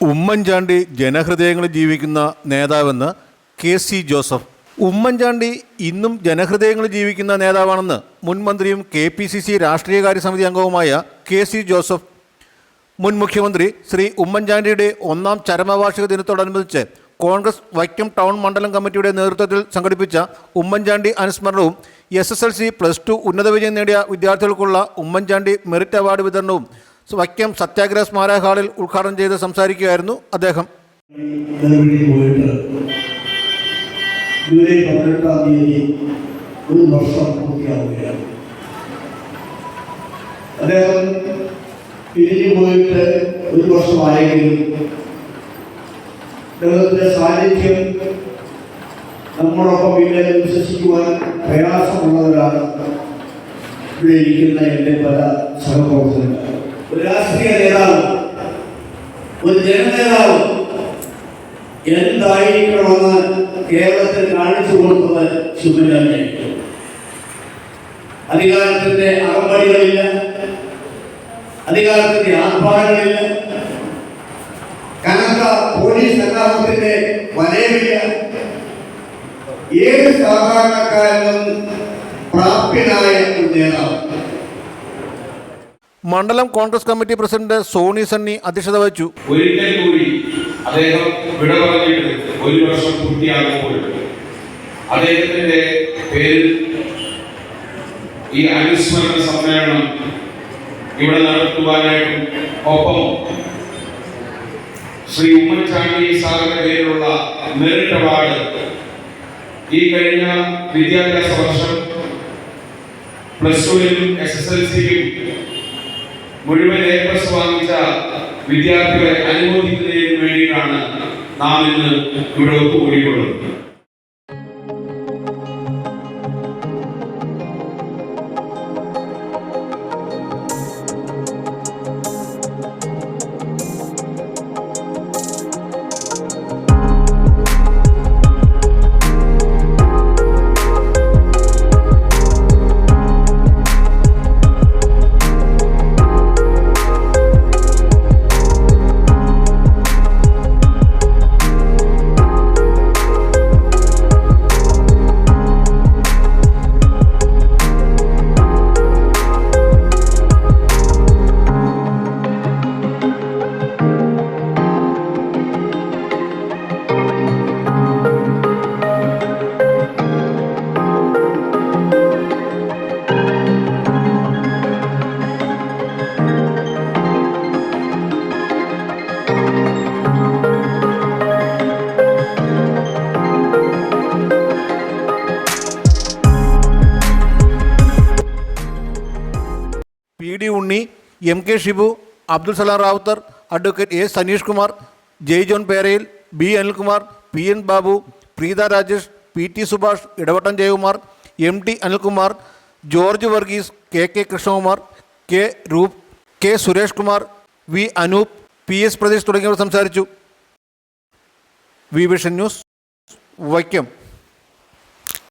ഉമ്മൻചാണ്ടി ജനഹൃദയങ്ങളിൽ ജീവിക്കുന്ന നേതാവെന്ന് കെ സി ജോസഫ്. ഉമ്മൻചാണ്ടി ഇന്നും ജനഹൃദയങ്ങളിൽ ജീവിക്കുന്ന നേതാവാണെന്ന് മുൻ മന്ത്രിയും കെ പി സി സി രാഷ്ട്രീയകാര്യ സമിതി അംഗവുമായ കെ സി ജോസഫ്. മുൻ മുഖ്യമന്ത്രി ശ്രീ ഉമ്മൻചാണ്ടിയുടെ ഒന്നാം ചരമവാർഷിക ദിനത്തോടനുബന്ധിച്ച് കോൺഗ്രസ് വൈക്കം ടൗൺ മണ്ഡലം കമ്മിറ്റിയുടെ നേതൃത്വത്തിൽ സംഘടിപ്പിച്ച Oommen Chandy അനുസ്മരണവും S S L C plus two ഉന്നത വിജയം നേടിയ വിദ്യാർത്ഥികൾക്കുള്ള ഉമ്മൻചാണ്ടി മെറിറ്റ് അവാർഡ് വിതരണവും വൈക്കം സത്യാഗ്രഹ സ്മാരക ഹാളിൽ ഉദ്ഘാടനം ചെയ്ത് സംസാരിക്കുകയായിരുന്നു അദ്ദേഹം. ജൂലൈ പതിനെട്ടാം തീയതി ഒരു വർഷം പൂർത്തിയാവുകയാണ്. അദ്ദേഹം പിരിഞ്ഞു പോയിട്ട് ഒരു വർഷമായെങ്കിലും അദ്ദേഹത്തിന്റെ സാന്നിധ്യം നമ്മളൊപ്പം പിന്നെ വിശ്വസിക്കുവാൻ പ്രയാസമുള്ളവരാണ് ഇവിടെ ഇരിക്കുന്ന എന്റെ പല സഹപ്രവർത്തകർ ഒരു രാഷ്ട്രീയ നേതാവ് ഒരു ജനനേതാവ് എന്തായിരിക്കണമെന്ന് കേരളത്തിൽ കാണിച്ചു കൊടുത്തത് ശുഭരാജ് അധികാരത്തിന്റെ അകമ്പടികളില്ല അധികാരത്തിന്റെ ആർഭാടങ്ങളില്ല കനത്ത പോലീസ് സന്നാഹത്തിന്റെ വലയമില്ല. ഏത് സാധാരണക്കാരനും പ്രാപ്യനായ ഒരു നേതാവ്. മണ്ഡലം കോൺഗ്രസ് കമ്മിറ്റി പ്രസിഡന്റ് സോണി സണ്ണി അധ്യക്ഷത വഹിച്ചു. ഒരിക്കൽ കൂടി അദ്ദേഹം വിട ഒരു വർഷം പൂർത്തിയാകുമ്പോൾ അദ്ദേഹത്തിന്റെ പേരിൽ ഈ അനുസ്മരണ സമ്മേളനം ഇവിടെ നടത്തുവാനായിട്ടും ഒപ്പം ശ്രീ ഉമ്മൻചാണ്ടി സാറിന്റെ പേരിലുള്ള മെറിറ്റ് അവാർഡ് ഈ കഴിഞ്ഞ വിദ്യാഭ്യാസ വർഷം പ്ലസ് ടുവിലും എസ് എസ് എൽ സിയിലും മുഴുവൻ എ വാങ്ങിച്ച വിദ്യാർത്ഥികളെ അനുമോദിക്കുന്നതിന് വേണ്ടിയിട്ടാണ് നാം ഇന്ന് ഇവിടെ ഒത്തുകൂടിയിട്ടുള്ളത്. D Unni M K Shibu Abdul Salam Rawther advocate A Saneesh Kumar Jai John Perayil B Anilkumar P N Babu Preetha Rajesh P T Subhash Edavattom Jayakumar M T Anilkumar George Varghese K K Krishnakumar K Roop K Suresh Kumar V Anoop P S Pradesh തുടങ്ങിയവർ സംസാരിച്ചു. V vision news Vaikom.